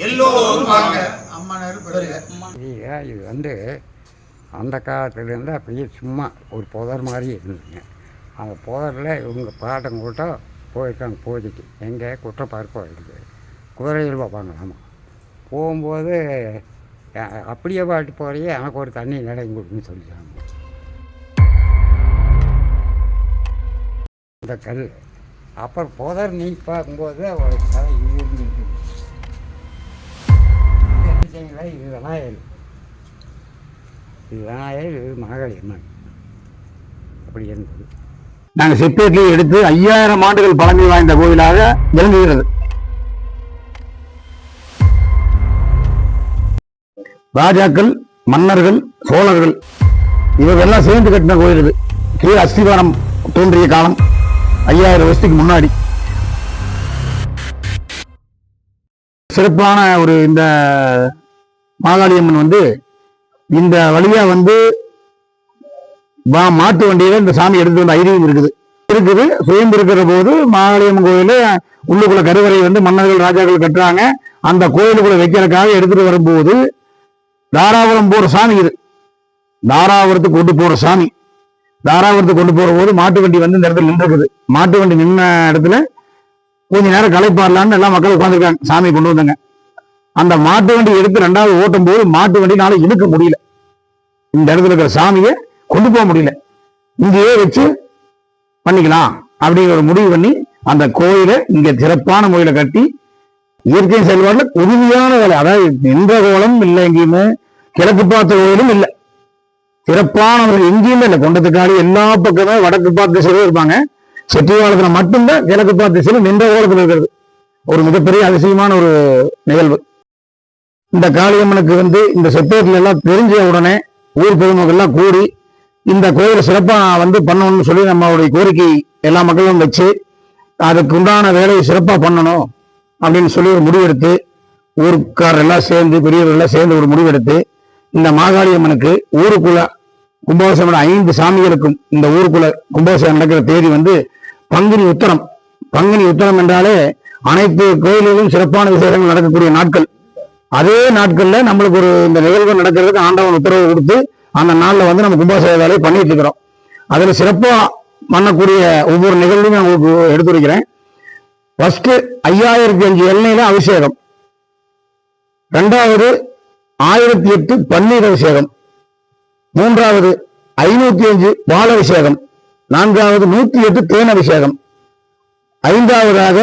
எல்லோரும் வாங்க. அம்மனர் பெருக இது வந்து அந்த காலத்துலேருந்து அப்படியே சும்மா ஒரு புதர் மாதிரி இருந்துங்க அந்த புதரில் இவங்க பாட்டம் கூட்டம் போயிருக்காங்க பூஜைக்கு எங்கே குற்றப்பார்க்கோ இருக்குது குதிரையில் பார்ப்பாங்களாமா போகும்போது அப்படியே பாட்டு போகிறையே எனக்கு ஒரு தண்ணி நிலையம் கொடுக்குன்னு சொல்லிட்டாங்க. இந்த கல். அப்புறம் புதர் நீ பார்க்கும்போது ஒரு கதை இது இருந்துருக்கு இது விநாயகர் இது விநாயகர் இது மகாளி அம்மன் அப்படி இருந்தது நாங்கள் செப்பேட்லேயே எடுத்து ஐயாயிரம் ஆண்டுகள் பழமை வாய்ந்த கோவிலாக விளங்குகிறது. ராஜாக்கள் மன்னர்கள் சோழர்கள் இவங்கெல்லாம் சேர்ந்து கட்டின கோயில் இது. கீழே அஸ்திவாரம் தோன்றிய காலம் ஐயாயிரம் வருஷத்துக்கு முன்னாடி. சிறப்பான ஒரு இந்த மாகாளியம்மன் வந்து இந்த வழியா வந்து மாட்டு வண்டியில இந்த சாமி எடுத்து வந்த ஐதீகம் இருக்குது. இருக்குது. சுயம்பு இருக்கிற போது மாகாளியம்மன் கோயிலு உள்ளுக்குள்ள கருவறை வந்து மன்னர்கள் ராஜாக்கள் கட்டுறாங்க. அந்த கோயிலுக்குள்ள வைக்கிறதுக்காக எடுத்துட்டு வரும்போது தாராபுரம் போற சாமி இது. தாராபுரத்துக்கு கொண்டு போற சாமி. தாராபுரத்துக்கு கொண்டு போற போது மாட்டு வண்டி வந்து இந்த இடத்துல நின்றுருக்குது. மாட்டு வண்டி நின்ன இடத்துல கொஞ்ச நேரம் களைப்பாடலான்னு எல்லாம் மக்கள் உட்காந்துருக்காங்க சாமி கொண்டு வந்தாங்க. அந்த மாட்டு வண்டி எடுத்து ரெண்டாவது ஓட்டும் போது மாட்டு வண்டினால இழுக்க முடியல. இந்த இடத்துல இருக்கிற சாமியை கொண்டு போக முடியல. இங்கேயே வச்சு பண்ணிக்கலாம் அப்படிங்கிற ஒரு முடிவு பண்ணி அந்த கோயிலை இங்க சிறப்பான முறையில கட்டி இயற்கை செயல்பாடுல உறுதியான வேலை. அதாவது நின்ற கோலம் இல்லை எங்கேயுமே கிழக்கு பார்த்த கோயிலும் இல்லை. சிறப்பான எங்கேயுமே இல்லை. கொண்டத்துக்காடி எல்லா பக்கமே வடக்கு பார்த்த திசையிலும் இருப்பாங்க. செட்டிவாளத்துல மட்டும்தான் கிழக்கு பார்த்த திசையில நின்ற கோலத்தில் இருக்கிறது. ஒரு மிகப்பெரிய அதிசயமான ஒரு நிகழ்வு. இந்த காளியம்மனுக்கு வந்து இந்த செப்பேட்டில் எல்லாம் தெரிஞ்ச உடனே ஊர் பொதுமக்கள்லாம் கூடி இந்த கோயிலை சிறப்பாக வந்து பண்ணணும்னு சொல்லி நம்மளுடைய கோரிக்கை எல்லா மக்களும் வச்சு அதுக்கு உண்டான வேலையை சிறப்பாக பண்ணணும் அப்படின்னு சொல்லி ஒரு முடிவெடுத்து ஊருக்காரர் எல்லாம் சேர்ந்து பெரியவர்கள் எல்லாம் சேர்ந்து ஒரு முடிவெடுத்து இந்த மாகாளியம்மனுக்கு ஊருக்குள்ள கும்பாபிஷேகம் ஐந்து சாமிகளுக்கும் இந்த ஊருக்குள்ள கும்பாபிஷேகம் நடக்கிற தேதி வந்து பங்குனி உத்தரம். பங்குனி உத்தரம் என்றாலே அனைத்து கோயில்களிலும் சிறப்பான விசேஷங்கள் நடக்கக்கூடிய நாட்கள். அதே நாட்கள்ல நம்மளுக்கு ஒரு இந்த நிகழ்வு நடக்கிறதுக்கு ஆண்டவன் உத்தரவு கொடுத்து அந்த நாளில் வந்து நம்ம கும்பாசேவை வேலையை பண்ணிட்டு இருக்கிறோம். அதில் சிறப்பாக பண்ணக்கூடிய ஒவ்வொரு நிகழ்வையும் நான் உங்களுக்கு எடுத்துரைக்கிறேன். ஃபர்ஸ்ட் ஐயாயிரத்தி அஞ்சு எண்ணெயில அபிஷேகம். ரெண்டாவது ஆயிரத்தி எட்டு பன்னீர் அபிஷேகம். மூன்றாவது ஐநூத்தி அஞ்சு பால் அபிஷேகம். நான்காவது நூத்தி எட்டு தேன் அபிஷேகம். ஐந்தாவதாக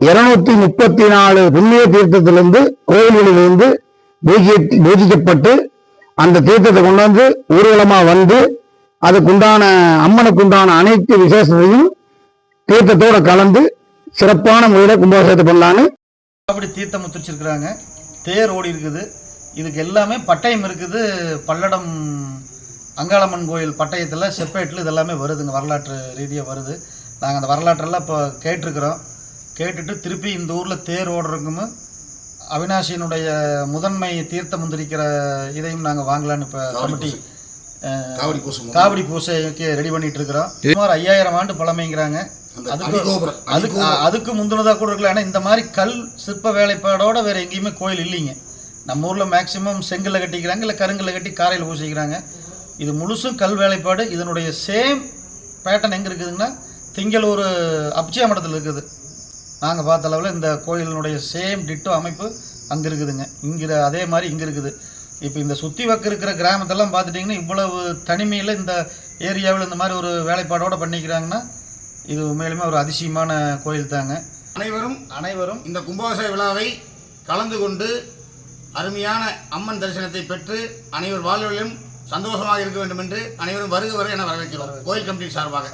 இருநூத்தி முப்பத்தி நாலு புண்ணிய தீர்த்தத்திலிருந்து கோயில்களிலிருந்து பூஜி- பூஜிக்கப்பட்டு அந்த தீர்த்தத்தை கொண்டு வந்து ஊர்வலமா வந்து அதுக்குண்டான அம்மனுக்குண்டான அனைத்து விசேஷத்தையும் தீர்த்தத்தோட கலந்து சிறப்பான முறையில் கும்பாபிஷேகத்தை பண்ணலான்னு அப்படி தீர்த்தம் முத்துச்சிருக்கிறாங்க. தேர் ஓடி இருக்குது. இதுக்கு எல்லாமே பட்டயம் இருக்குது. பல்லடம் அங்காளம்மன் கோயில் பட்டயத்தில் செப்பேட்டில் இது எல்லாமே வருதுங்க. வரலாற்று ரீதியாக வருது. நாங்கள் அந்த வரலாற்றெல்லாம் இப்போ கேட்டிருக்கிறோம். கேட்டுட்டு திருப்பி இந்த ஊரில் தேர் ஓடுறதுக்கும் அவினாசியினுடைய முதன்மை தீர்த்தம் முந்திரிக்கிற இதையும் நாங்கள் வாங்கலான்னு இப்போ கமிட்டி காவடி பூசம் காவடி பூசைக்கு ரெடி பண்ணிட்டு இருக்கிறோம். சுமார் ஐயாயிரம் ஆண்டு பழமைங்கிறாங்க. அதுக்கு அதுக்கு அதுக்கு முந்தினதாக கூட இருக்கலாம். ஏன்னா இந்த மாதிரி கல் சிற்ப வேலைப்பாடோட வேற எங்கேயுமே கோயில் இல்லைங்க. நம்ம ஊரில் மேக்சிமம் செங்கல்ல கட்டிக்கிறாங்க இல்லை கருங்கல்ல கட்டி காரையில் பூசிக்கிறாங்க. இது முழுசும் கல் வேலைப்பாடு. இதனுடைய சேம் பேட்டர்ன் எங்கே இருக்குதுங்கன்னா திங்களூர் அப்ஜியா மடத்தில் இருக்குது. நாங்கள் பார்த்த அளவில் இந்த கோயிலினுடைய சேம் டிட்டோ அமைப்பு அங்கே இருக்குதுங்க. இங்கே அதே மாதிரி இங்கே இருக்குது. இப்போ இந்த சுற்றி வக்க இருக்கிற கிராமத்தெல்லாம் பார்த்துட்டிங்கன்னா இவ்வளவு தனிமையில் இந்த ஏரியாவில் இந்த மாதிரி ஒரு வேலைப்பாடோடு பண்ணிக்கிறாங்கன்னா இது உண்மையிலுமே ஒரு அதிசயமான கோயில் தாங்க. அனைவரும் அனைவரும் இந்த கும்பாபிஷேக விழாவை கலந்து கொண்டு அருமையான அம்மன் தரிசனத்தை பெற்று அனைவர் வாழ்விலும் சந்தோஷமாக இருக்க வேண்டும் என்று அனைவரும் வருக வரை என வரவேற்கிறோம். கோயில் கமிட்டி சார்பாக.